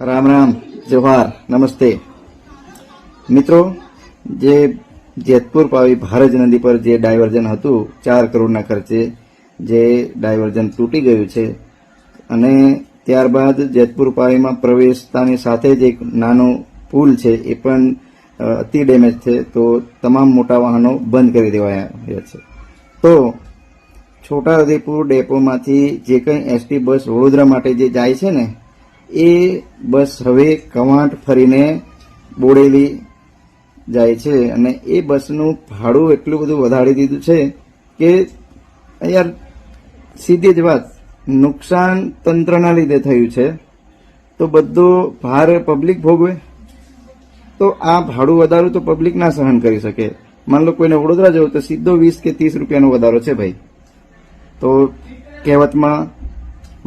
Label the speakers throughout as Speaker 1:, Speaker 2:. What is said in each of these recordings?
Speaker 1: રામ રામ, જવાહર, નમસ્તે. મિત્રો, જે જેતપુર પાવી ભારજ નદી પર જે ડાયવર્ઝન હતું, ચાર કરોડના ખર્ચે જે ડાયવર્ઝન તૂટી ગયું છે અને ત્યારબાદ જેતપુર પાવીમાં પ્રવેશતાની સાથે જ એક નાનો પુલ છે, એ પણ અતિ ડેમેજ છે, તો તમામ મોટા વાહનો બંધ કરી દેવાયા છે. તો છોટાઉદેપુર ડેપોમાંથી જે કંઈ એસટી બસ વડોદરા માટે જે જાય છે ને એ બસ હવે કવાંટ ફરીને બોડેલી જાય છે અને એ બસનું ભાડું એટલું બધું વધારી દીધું છે કે યાર સીધી જ વાત, નુકસાન તંત્રના લીધે થયું છે. તો બધો ભાર પબ્લિક ભોગવે. તો આ ભાડું વધારું તો પબ્લિક ના સહન કરી શકે. માન લો કોઈને વડોદરા જવું તો સીધો વીસ કે ત્રીસ રૂપિયાનો વધારો છે ભાઈ. તો કહેવતમાં,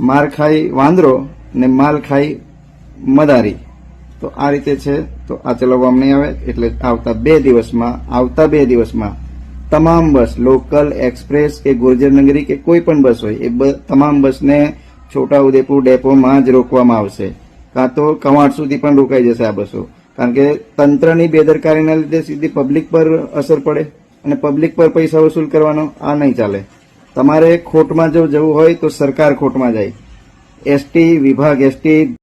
Speaker 1: માર ખાઈ વાંદરો ને માલ ખાઈ મદારી. તો આ રીતે છે, તો આ ચલાવવામાં નહીં આવે, એટલે આવતા બે દિવસમાં, આવતા બે દિવસમાં તમામ બસ, લોકલ, એક્સપ્રેસ કે ગુર્જરનગરી કે કોઈ પણ બસ હોય, એ તમામ બસને છોટાઉદેપુર ડેપોમાં જ રોકવામાં આવશે. કાં તો કવાંટ સુધી પણ રોકાઈ જશે આ બસો. કારણ કે તંત્રની બેદરકારીના લીધે સીધી પબ્લિક પર અસર પડે અને પબ્લિક પર પૈસા વસૂલ કરવાનો આ નહીં ચાલે. તમારે ખોટમાં જો જવું હોય તો સરકાર ખોટમાં જાય. એસટી વિભાગ એસટી